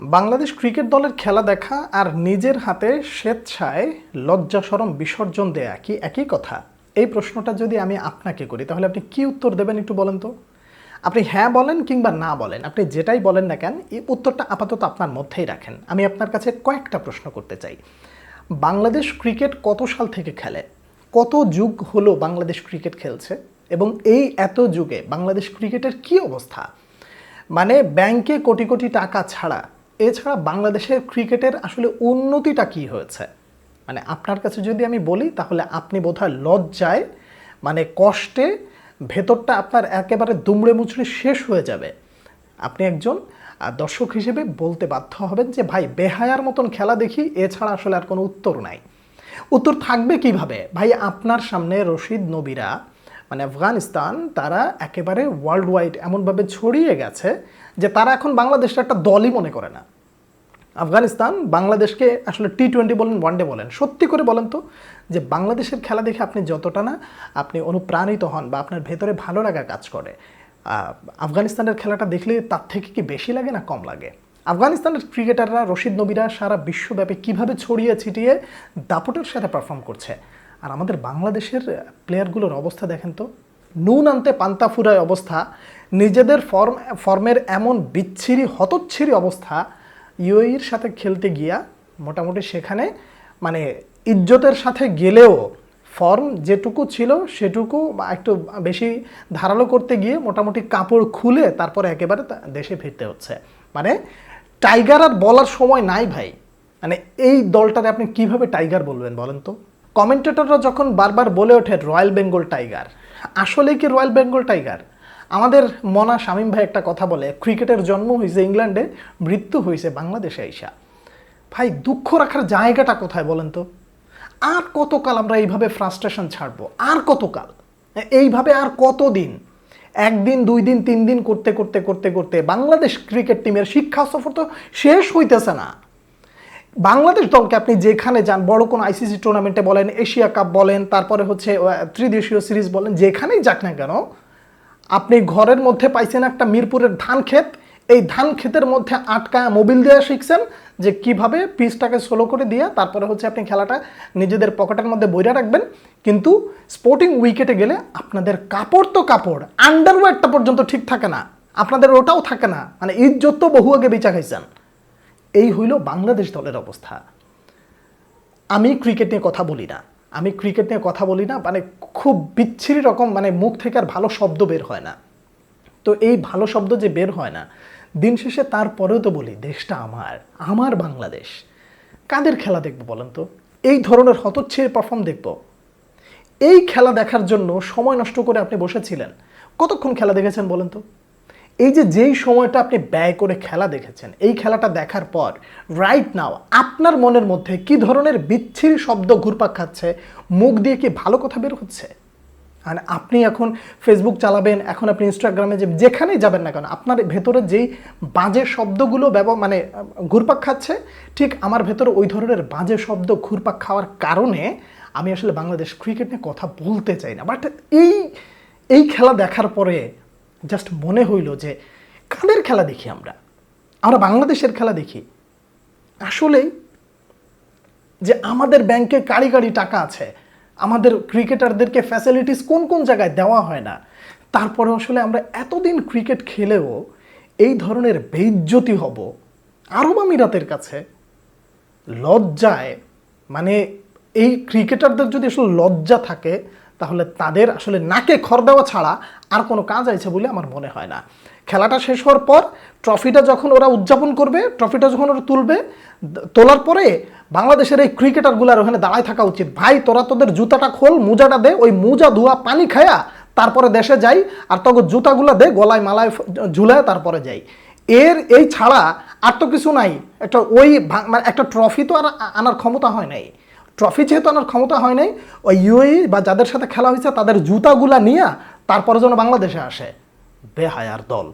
Bangladesh cricket দলের খেলা দেখা আর নিজের হাতে স্বেচ্ছায় লজ্জাসরম বিসর্জন দেয়া কি একই কথা? এই প্রশ্নটা যদি আমি আপনাকে করি, তাহলে আপনি কি উত্তর দেবেন একটু বলেন তো? আপনি হ্যাঁ বলেন কিংবা না বলেন, আপনি যেটাই বলেন না কেন, এই উত্তরটা আপাতত আপনার মধ্যেই রাখেন। আমি আপনার কাছে কয়েকটা প্রশ্ন করতে চাই। বাংলাদেশ ক্রিকেট কত সাল থেকে খেলে? কত যুগ হলো বাংলাদেশ ক্রিকেট খেলছে? এবং এই এত যুগে বাংলাদেশ ক্রিকেটের কি অবস্থা? মানে ব্যাংকে কোটি কোটি টাকা ছাড়া এছাড়া বাংলাদেশের ক্রিকেটের আসলে উন্নতিটা কি হয়েছে? মানে আপনার কাছে যদি আমি বলি, তাহলে আপনি বোধহয় লজ্জায় মানে কষ্টে ভেতরটা আপনার একেবারে দুমড়ে মুচড়ে শেষ হয়ে যাবে। আপনি একজন দর্শক হিসেবে বলতে বাধ্য হবেন যে, ভাই, বেহায়ার মতন খেলা দেখি, এছাড়া আসলে আর কোনো উত্তর নাই। উত্তর থাকবে কীভাবে? ভাই, আপনার সামনে রশিদ নবীরা মানে আফগানিস্তান, তারা একেবারে ওয়ার্ল্ড ওয়াইড এমনভাবে ছড়িয়ে গেছে যে তারা এখন বাংলাদেশটা একটা দলই মনে করে না। আফগানিস্তান বাংলাদেশকে আসলে টি টোয়েন্টি বলেন ওয়ানডে বলেন। সত্যি করে বলেন তো, যে বাংলাদেশের খেলা দেখে আপনি যতটা না আপনি অনুপ্রাণিত হন বা আপনার ভেতরে ভালো লাগা কাজ করে। আফগানিস্তানের খেলাটা দেখলে তার থেকে কি বেশি লাগে না কম লাগে? আফগানিস্তানের ক্রিকেটাররা রশিদ নবীরা সারা বিশ্বব্যাপী কীভাবে ছড়িয়ে ছিটিয়ে দাপটের সাথে পারফর্ম করছে? আর আমাদের বাংলাদেশের প্লেয়ারগুলোর অবস্থা দেখেন তো। নুন আনতে পান্তা ফুরায় অবস্থা, নিজেদের ফর্ম ফর্মের এমন বিচ্ছিরি, হতচ্ছিরি অবস্থা, ইউএইর সাথে খেলতে গিয়া মোটামুটি সেখানে মানে ইজ্জতের সাথে গেলেও ফর্ম যেটুকু ছিল সেটুকু একটু বেশি ধারালো করতে গিয়ে মোটামুটি কাপড় খুলে তারপরে একেবারে দেশে ফিরতে হচ্ছে। মানে টাইগার আর বলার সময় নাই ভাই। মানে এই দলটারে আপনি কীভাবে টাইগার বলবেন বলেন তো? কমেন্টেটররা যখন বারবার বলে ওঠে রয়্যাল বেঙ্গল টাইগার, আসলেই কি রয়্যাল বেঙ্গল টাইগার? আমাদের মনা শামীম ভাই একটা কথা বলে, ক্রিকেটের জন্ম হয়েছে ইংল্যান্ডে, মৃত্যু হয়েছে বাংলাদেশে আইসা। ভাই, দুঃখ রাখার জায়গাটা কোথায় বলেন তো? আর কতকাল আমরা এইভাবে ফ্রাস্ট্রেশন ছাড়বো? আর কতকাল? এইভাবে আর কতদিন? একদিন, দুই দিন, তিন দিন করতে করতে করতে করতে বাংলাদেশ ক্রিকেট টিমের শিক্ষা সফর তো শেষ হইতেছে না। বাংলাদেশ দলকে আপনি যেখানে যান, বড় কোনো আইসিসি টুর্নামেন্টে বলেন, এশিয়া কাপ বলেন, তারপরে হচ্ছে ত্রিদেশীয় সিরিজ বলেন, যেখানেই যাক না কেন, আপনি ঘরের মধ্যে পাইছেন একটা মিরপুরের ধান ক্ষেত। এই ধান ক্ষেতের মধ্যে আটকায় মোবিল দেওয়া শিখছেন যে কীভাবে পিচটাকে স্লো করে দিয়ে তারপরে হচ্ছে আপনি খেলাটা নিজেদের পকেটের মধ্যে বইরা রাখবেন। কিন্তু স্পোর্টিং উইকেটে গেলে আপনাদের কাপড় তো কাপড় আন্ডারওয়্যারটা পর্যন্ত ঠিক থাকে না, আপনাদের ওটাও থাকে না। মানে ইজ্জত তো বহু আগে বিচা খাইছেন। এই হইল বাংলাদেশ দলের অবস্থা। আমি ক্রিকেট নিয়ে কথা বলি না। আমি ক্রিকেট নিয়ে কথা বলি না মানে খুব বিচ্ছিরি রকম মানে মুখ থেকে আর ভালো শব্দ বের হয় না। তো এই ভালো শব্দ যে বের হয় না, দিন শেষে তারপরেও তো বলি, দেশটা আমার আমার বাংলাদেশ। কাদের খেলা দেখব বলেন তো? এই ধরনের হতচ্ছেড়ে পারফর্ম দেখব। এই খেলা দেখার জন্য সময় নষ্ট করে আপনি বসেছিলেন। কতক্ষণ খেলা দেখেছেন বলেন তো? এই যে যেই সময়টা আপনি ব্যয় করে খেলা দেখেছেন, এই খেলাটা দেখার পর রাইট নাও আপনার মনের মধ্যে কি ধরনের বিচ্ছিরি শব্দ ঘুরপাক খাচ্ছে? মুখ দিয়ে কি ভালো কথা বের হচ্ছে? আর আপনি এখন ফেসবুক চালাবেন, এখন আপনি ইনস্টাগ্রামে যে যেখানেই যাবেন না কেন, আপনার ভেতরে যেই বাজে শব্দগুলো ব্যবহার মানে ঘুরপাক খাচ্ছে, ঠিক আমার ভেতরে ওই ধরনের বাজে শব্দ ঘুরপাক খাওয়ার কারণে আমি আসলে বাংলাদেশ ক্রিকেট নিয়ে কথা বলতে চাই না। বাট এই এই খেলা দেখার পরে জাস্ট মনে হইল যে কাদের খেলা দেখি আমরা? আমরা বাংলাদেশের খেলা দেখি। আসলেই যে আমাদের ব্যাংকে কাড়ি কাড়ি টাকা আছে, আমাদের ক্রিকেটারদেরকে ফ্যাসিলিটিস কোন কোন জায়গায় দেওয়া হয় না তারপরে আসলে আমরা এতদিন ক্রিকেট খেলেও এই ধরনের বেইজ্জতি হব, আরব আমিরাতের কাছে লজ্জায় মানে এই ক্রিকেটারদের যদি আসলে লজ্জা থাকে তাহলে তাদের আসলে নাকে খড় দেওয়া ছাড়া আর কোনো কাজ আছে বলে আমার মনে হয় না। খেলাটা শেষ হওয়ার পর ট্রফিটা যখন ওরা উদযাপন করবে, ট্রফিটা যখন ওরা তুলবে, তোলার পরে বাংলাদেশের এই ক্রিকেটারগুলার ওখানে দাঁড়ায় থাকা উচিত। ভাই, তোরা তোদের জুতাটা খোল, মোজাটা দে, ওই মোজা, ধোয়া, পানি খায়া তারপরে দেশে যাই আর তখন জুতাগুলো দে, গলায়, মালায় ঝুলায় তারপরে যাই। এর, এই ছাড়া আর তো কিছু নাই। একটা ওই মানে একটা ট্রফি তো আর আনার ক্ষমতা হয় নাই। ট্রফি যেহেতু আনার ক্ষমতা হয় নাই, ওই ইউএই বা যাদের সাথে খেলা হয়েছে, তাদের জুতাগুলা নিয়ে তারপরে যেন বাংলাদেশে আসে। বেহায়ার দল।